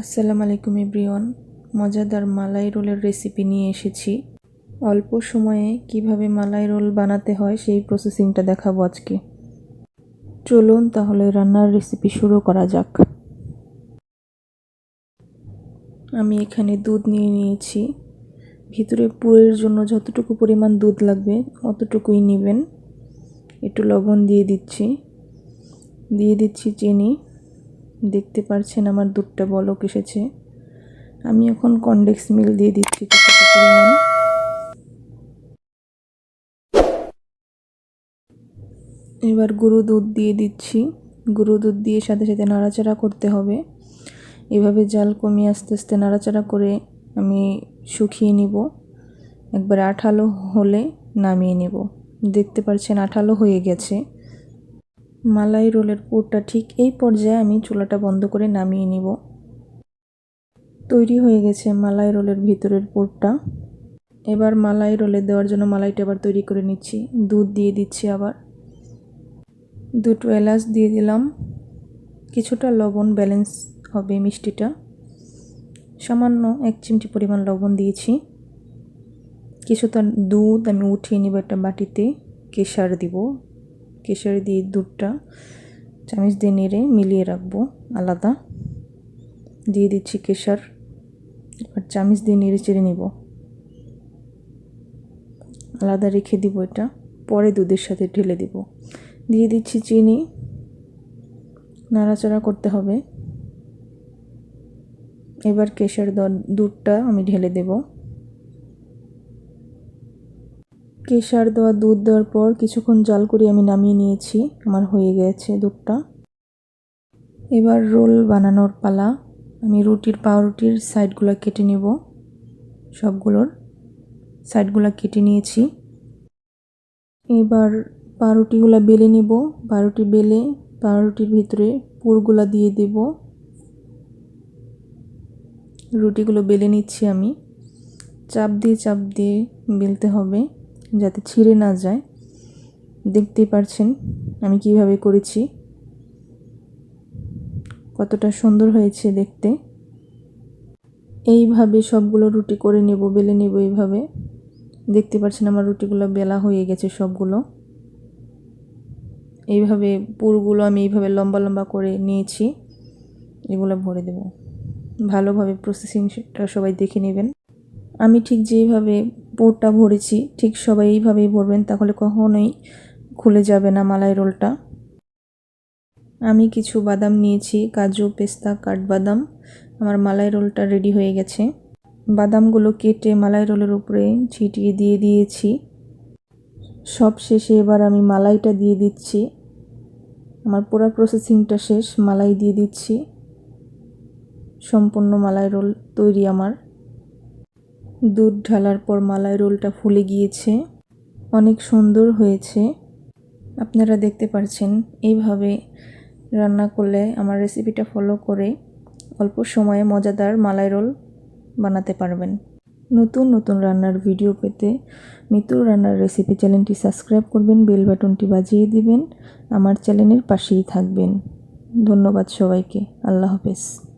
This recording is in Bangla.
আসসালামু আলাইকুম এভরিওয়ান। মজাদার মালাই রোলের রেসিপি নিয়ে এসেছি। অল্প সময়ে কীভাবে মালাই রোল বানাতে হয় সেই প্রসেসিংটা দেখাবো আজকে। চলুন তাহলে রান্নার রেসিপি শুরু করা যাক। আমি এখানে দুধ নিয়ে নিয়েছি। ভিতরে পুরের জন্য যতটুকু পরিমাণ দুধ লাগবে অতটুকুই নেবেন। একটু লবণ দিয়ে দিচ্ছি। দিয়ে দিচ্ছি চিনি। দেখতে পারছেন আমার দুধটা বলক এসেছে। আমি এখন কনডেক্স মিল দিয়ে দিচ্ছি কিছুটা পরিমাণ। এবার গুঁড়ো দুধ দিয়ে দিচ্ছি। গুঁড়ো দুধ দিয়ে সাথে সাথে নাড়াচাড়া করতে হবে। এভাবে জাল কমিয়ে আস্তে আস্তে নাড়াচাড়া করে আমি শুকিয়ে নিব। একবার আঠালো হলে নামিয়ে নেব। দেখতে পাচ্ছেন আঠালো হয়ে গেছে। মালাই রোলের পুরটা ঠিক এই পর্যায়ে আমি চুলাটা বন্ধ করে নামিয়ে নিব। তৈরি হয়ে গেছে মালাই রোলের ভিতরের পুরটা। এবার মালাই রোলে দেওয়ার জন্য মালাইটা আবার তৈরি করে নিচ্ছি। দুধ দিয়ে দিচ্ছি আবার। দুটো এলাচ দিয়ে দিলাম। কিছুটা লবণ ব্যালেন্স হবে মিষ্টিটা। সামান্য এক চিমটি পরিমাণ লবণ দিয়েছি। কিছুটা দুধ আমি উঠিয়ে নিব একটা বাটিতে। কেশার দিব। কেশারি দিয়ে দুধটা চামিচ দিয়ে নেড়ে মিলিয়ে রাখব, আলাদা। দিয়ে দিচ্ছি কেশার, এবার চামিচ দিয়ে নেড়ে চেড়ে নিব। আলাদা রেখে দিব এটা, পরে দুধের সাথে ঢেলে দিব। দিয়ে দিচ্ছি চিনি, নাড়াচাড়া করতে হবে। এবার কেশার দুধটা আমি ঢেলে দেবো। কেশার দেওয়া দুধ দেওয়ার পর কিছুক্ষণ জাল করে আমি নামিয়ে নিয়েছি। আমার হয়ে গেছে দুধটা। এবার রোল বানানোর পালা। আমি রুটির পাউরুটির সাইডগুলো কেটে নেব। সবগুলোর সাইডগুলো কেটে নিয়েছি। এবার পাউরুটিগুলো বেলে নেব। পাউরুটি বেলে পাউরুটির ভিতরে পুরগুলা দিয়ে দেব। রুটিগুলো বেলে নিচ্ছি আমি। চাপ দিয়ে চাপ দিয়ে বেলতে হবে। যাতে ছিঁড়ে না যায়। দেখতেই পারছেন আমি কীভাবে করেছি। কতটা সুন্দর হয়েছে দেখতে। এইভাবে সবগুলো রুটি করে নেব, বেলে নেব এইভাবে। দেখতে পাচ্ছেন আমার রুটিগুলো বেলা হয়ে গেছে সবগুলো। এইভাবে পুরগুলো আমি এইভাবে লম্বা লম্বা করে নিয়েছি। এগুলো ভরে দেব। ভালোভাবে প্রসেসিংটা সবাই দেখে নেবেন। আমি ঠিক যেইভাবে পোরটা ভরেছি, ঠিক সবাই এইভাবেই ভরবেন, তাহলে কখনোই খুলে যাবে না মালাই রোলটা। আমি কিছু বাদাম নিয়েছি, কাজু, পেস্তা, কাঠবাদাম, আমার মালাই রোলটা রেডি হয়ে গেছে। বাদামগুলো কেটে মালাই রোলের উপরে ছিটিয়ে দিয়ে দিয়েছি। সব শেষে এবার আমি মালাইটা দিয়ে দিচ্ছি। আমার পুরো প্রসেসিংটা শেষ, মালাই দিয়ে দিচ্ছি। সম্পূর্ণ মালাই রোল তৈরি আমার। দুধ ঢালার পর মালাই রোলটা ফুলে গিয়েছে। অনেক সুন্দর হয়েছে। আপনারা দেখতে পারছেন এইভাবে রান্না করলে আমার রেসিপিটা ফলো করে অল্প সময়ে মজাদার মালাই রোল বানাতে পারবেন। নতুন নতুন রান্নার ভিডিও পেতে মিতুর রান্নার রেসিপি চ্যানেলটি সাবস্ক্রাইব করবেন, বেল বাটনটি বাজিয়ে দিবেন, আমার চ্যানেলের পাশেই থাকবেন। ধন্যবাদ সবাইকে। আল্লাহ হাফেজ।